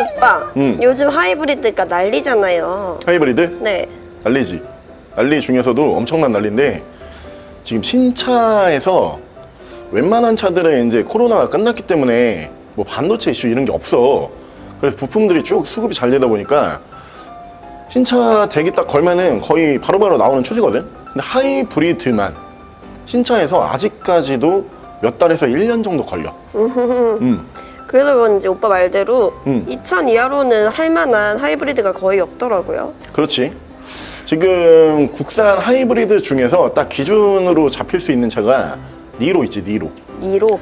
오빠, 음. 요즘 하이브리드가 난리잖아요. 하이브리드 네. 난리지. 난리 중에서도 엄청난 난리인데 지금 신차에서 웬만한 차들은 이제 코로나가 끝났기 때문에 뭐 반도체 이슈 이런 게 없어. 그래서 부품들이 쭉 수급이 잘 되다 보니까 신차 대기 딱 걸면은 거의 바로바로 나오는 추세거든. 근데 하이브리드만 신차에서 아직까지도 몇 달에서 1년 정도 걸려. 음. 그래서 그런지 오빠 말대로 음. 2000 이하로는 할만한 하이브리드가 거의 없더라고요. 그렇지. 지금 국산 하이브리드 중에서 딱 기준으로 잡힐 수 있는 차가 니로 있지, 니로. 2로.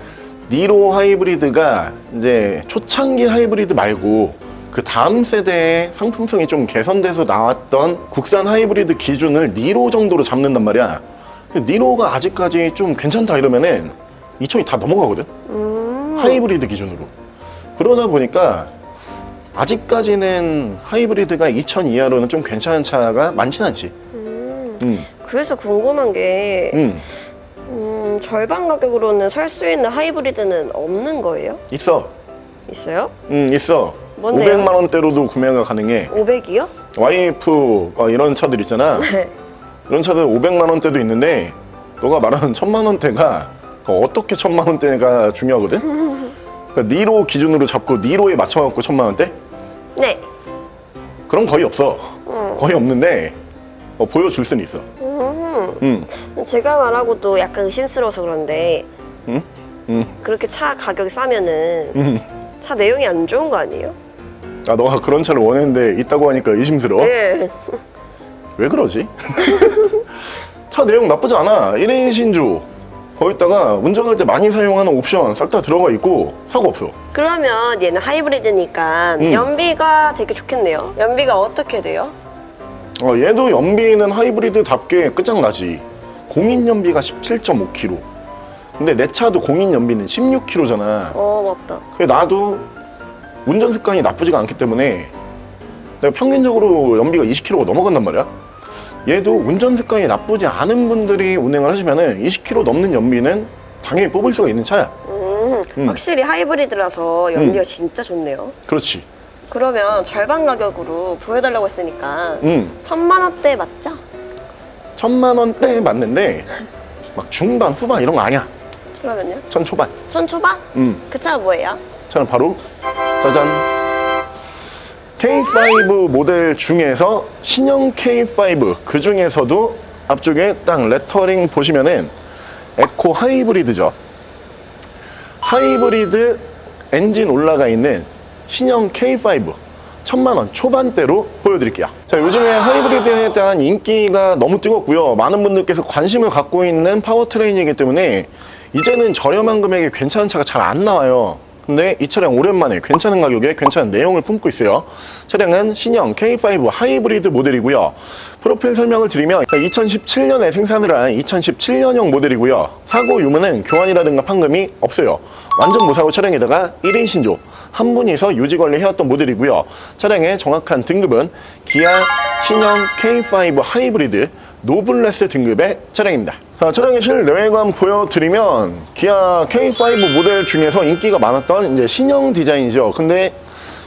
니로 하이브리드가 이제 초창기 하이브리드 말고 그 다음 세대의 상품성이 좀 개선돼서 나왔던 국산 하이브리드 기준을 니로 정도로 잡는단 말이야. 니로가 아직까지 좀 괜찮다 이러면은 2천이 다 넘어가거든. 음. 하이브리드 기준으로. 그러다 보니까 아직까지는 하이브리드가 2천 이하로는 좀 괜찮은 차가 많진 않지. 음. 음, 그래서 궁금한 게 음, 음, 절반 가격으로는 살 수 있는 하이브리드는 없는 거예요? 있어. 있어요? 음, 있어. 뭔데요? 500만 원대로도 구매가 가능해. 500이요? 와이프 어, 이런 차들 있잖아. 네. 이런 차들 500만 원대도 있는데 너가 말하는 1000만 원대가 그 어떻게 1000만 원대가 중요하거든? 그러니까 니로 기준으로 잡고 니로에 맞춰갖고 1000만 원대? 네. 그럼 거의 없어. 음. 거의 없는데 어, 보여줄 수는 있어. 음. 음, 제가 말하고도 약간 의심스러워서 그런데 음, 음, 그렇게 차 가격이 싸면은 음. 차 내용이 안 좋은 거 아니에요? 아 너가 그런 차를 원했는데 있다고 하니까 의심스러워. 네. 왜 그러지? 차 내용 나쁘지 않아. 1인 신조. 거기다가 운전할 때 많이 사용하는 옵션 싹 다 들어가 있고 사고 없어. 그러면 얘는 하이브리드니까 음. 연비가 되게 좋겠네요. 연비가 어떻게 돼요? 어, 얘도 연비는 하이브리드답게 끝장나지. 공인 연비가 17.5km. 근데 내 차도 공인 연비는 16km잖아. 어 맞다. 나도 운전 습관이 나쁘지가 않기 때문에 내가 평균적으로 연비가 20km가 넘어간단 말이야. 얘도 운전 습관이 나쁘지 않은 분들이 운행을 하시면은 20km 넘는 연비는 당연히 뽑을 수가 있는 차야. 음, 음. 확실히 하이브리드라서 연비가 진짜 좋네요. 그렇지. 그러면 절반 가격으로 보여달라고 했으니까 응. 3만 원대 맞죠? 천만 원대 맞는데 막 중반, 후반 이런 거 아니야. 그러면요? 천 초반. 천 초반? 응. 그 차가 뭐예요? 차는 바로 짜잔 K5 모델 중에서 신형 K5 그 중에서도 앞쪽에 딱 레터링 보시면은 에코 하이브리드죠. 하이브리드 엔진 올라가 있는 신형 K5 천만원 초반대로 보여드릴게요. 자 요즘에 하이브리드에 대한 인기가 너무 뜨겁고요. 많은 분들께서 관심을 갖고 있는 파워트레인이기 때문에 이제는 저렴한 금액에 괜찮은 차가 잘 안 나와요 근데 이 차량 오랜만에 괜찮은 가격에 괜찮은 내용을 품고 있어요. 차량은 신형 K5 하이브리드 모델이고요. 프로필 설명을 드리면 2017년에 생산을 한 2017년형 모델이고요. 사고 유무는 교환이라든가 판금이 없어요. 완전 무사고 차량에다가 1인 신조 한 분이서 유지 관리해왔던 모델이고요. 차량의 정확한 등급은 기아 신형 K5 하이브리드 노블레스 등급의 차량입니다. 자, 차량의 실내외관 보여드리면 기아 K5 모델 중에서 인기가 많았던 이제 신형 디자인이죠. 근데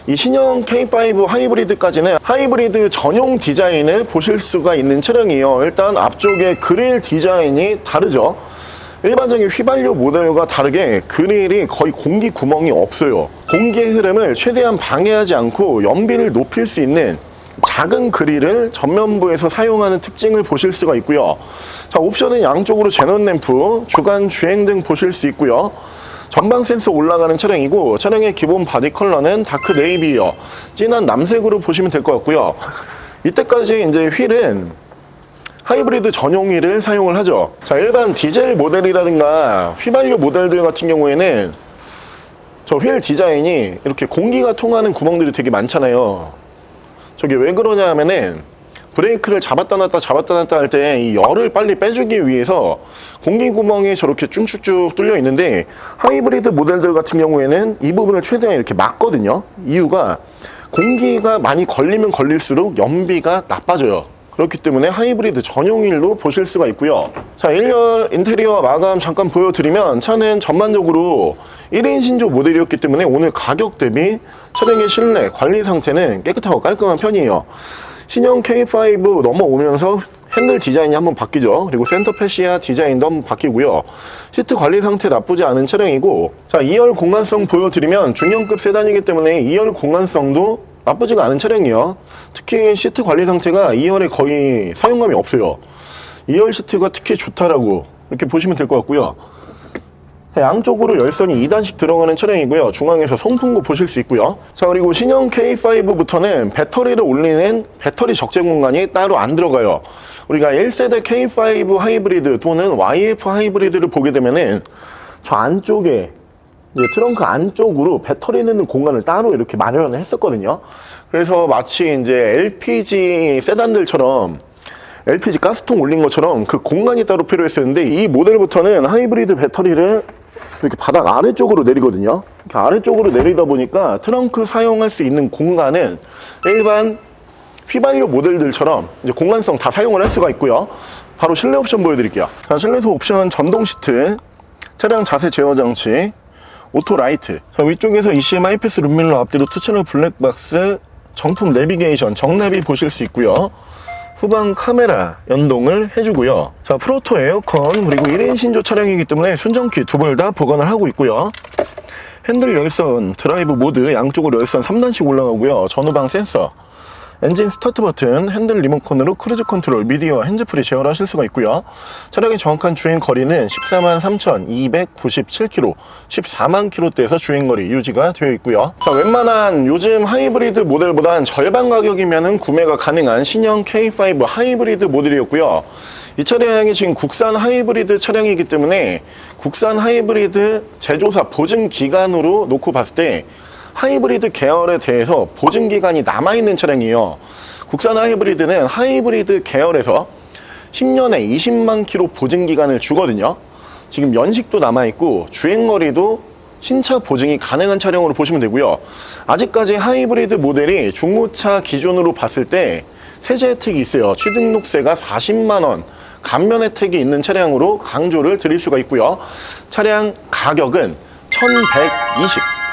이 신형 K5 하이브리드까지는 하이브리드 전용 디자인을 보실 수가 있는 차량이에요. 일단 앞쪽에 그릴 디자인이 다르죠. 일반적인 휘발유 모델과 다르게 그릴이 거의 공기 구멍이 없어요. 공기의 흐름을 최대한 방해하지 않고 연비를 높일 수 있는 작은 그릴을 전면부에서 사용하는 특징을 보실 수가 있고요. 자, 옵션은 양쪽으로 제논 램프, 주간 주행 등 보실 수 있고요. 전방 센서 올라가는 차량이고 차량의 기본 바디 컬러는 다크 네이비요. 진한 남색으로 보시면 될 것 같고요. 이때까지 이제 휠은 하이브리드 전용 휠을 사용을 하죠. 자, 일반 디젤 모델이라든가 휘발유 모델들 같은 경우에는 저 휠 디자인이 이렇게 공기가 통하는 구멍들이 되게 많잖아요. 저게 왜 그러냐 하면은 브레이크를 잡았다 놨다 잡았다 놨다 할 때 이 열을 빨리 빼주기 위해서 공기 구멍이 저렇게 쭉쭉쭉 뚫려 있는데 하이브리드 모델들 같은 경우에는 이 부분을 최대한 이렇게 막거든요. 이유가 공기가 많이 걸리면 걸릴수록 연비가 나빠져요. 그렇기 때문에 하이브리드 전용일로 보실 수가 있고요. 자, 1열 인테리어 마감 잠깐 보여드리면 차는 전반적으로 1인 신조 모델이었기 때문에 오늘 가격 대비 차량의 실내 관리 상태는 깨끗하고 깔끔한 편이에요. 신형 K5 넘어오면서 핸들 디자인이 한번 바뀌죠. 그리고 센터 패시아 디자인도 한번 바뀌고요. 시트 관리 상태 나쁘지 않은 차량이고, 자, 2열 공간성 보여드리면 중형급 세단이기 때문에 2열 공간성도 나쁘지가 않은 차량이에요. 특히 시트 관리 상태가 2열에 거의 사용감이 없어요. 2열 시트가 특히 좋다라고 이렇게 보시면 될 것 같고요. 자, 양쪽으로 열선이 2단씩 들어가는 차량이고요. 중앙에서 송풍구 보실 수 있고요. 자, 그리고 신형 K5부터는 배터리를 올리는 배터리 적재 공간이 따로 안 들어가요. 우리가 1세대 K5 하이브리드 또는 YF 하이브리드를 보게 되면은 저 안쪽에 트렁크 안쪽으로 배터리 넣는 공간을 따로 이렇게 마련을 했었거든요. 그래서 마치 이제 LPG 세단들처럼 LPG 가스통 올린 것처럼 그 공간이 따로 필요했었는데 이 모델부터는 하이브리드 배터리를 이렇게 바닥 아래쪽으로 내리거든요. 이렇게 아래쪽으로 내리다 보니까 트렁크 사용할 수 있는 공간은 일반 휘발유 모델들처럼 이제 공간성 다 사용을 할 수가 있고요. 바로 실내 옵션 보여드릴게요. 자, 실내에서 옵션 전동 시트, 차량 자세 제어 장치, 오토 라이트. 자, 위쪽에서 ECM 하이패스 룸밀러 앞뒤로 투채널 블랙박스, 정품 내비게이션, 정내비 보실 수 있고요. 후방 카메라 연동을 해주고요. 자, 프로토 에어컨, 그리고 1인 신조 차량이기 때문에 순정키 두번다 보관을 하고 있고요. 핸들 열선, 드라이브 모드 양쪽으로 열선 3단씩 올라가고요. 전후방 센서, 엔진 스타트 버튼, 핸들 리모컨으로 크루즈 컨트롤, 미디어, 핸즈프리 제어를 하실 수가 있고요. 차량의 정확한 주행 거리는 14만 3,297km, 14만 km대에서 주행 거리 유지가 되어 있고요. 자, 웬만한 요즘 하이브리드 모델보단 절반 가격이면 구매가 가능한 신형 K5 하이브리드 모델이었고요. 이 차량이 지금 국산 하이브리드 차량이기 때문에 국산 하이브리드 제조사 보증 기간으로 놓고 봤을 때 하이브리드 계열에 대해서 보증 기간이 남아 있는 차량이에요. 국산 하이브리드는 하이브리드 계열에서 10년에 20만 킬로 보증 기간을 주거든요. 지금 연식도 남아 있고 주행거리도 신차 보증이 가능한 차량으로 보시면 되고요. 아직까지 하이브리드 모델이 중고차 기준으로 봤을 때 세제 혜택이 있어요. 취등록세가 40만 원, 감면 혜택이 있는 차량으로 강조를 드릴 수가 있고요. 차량 가격은 1120,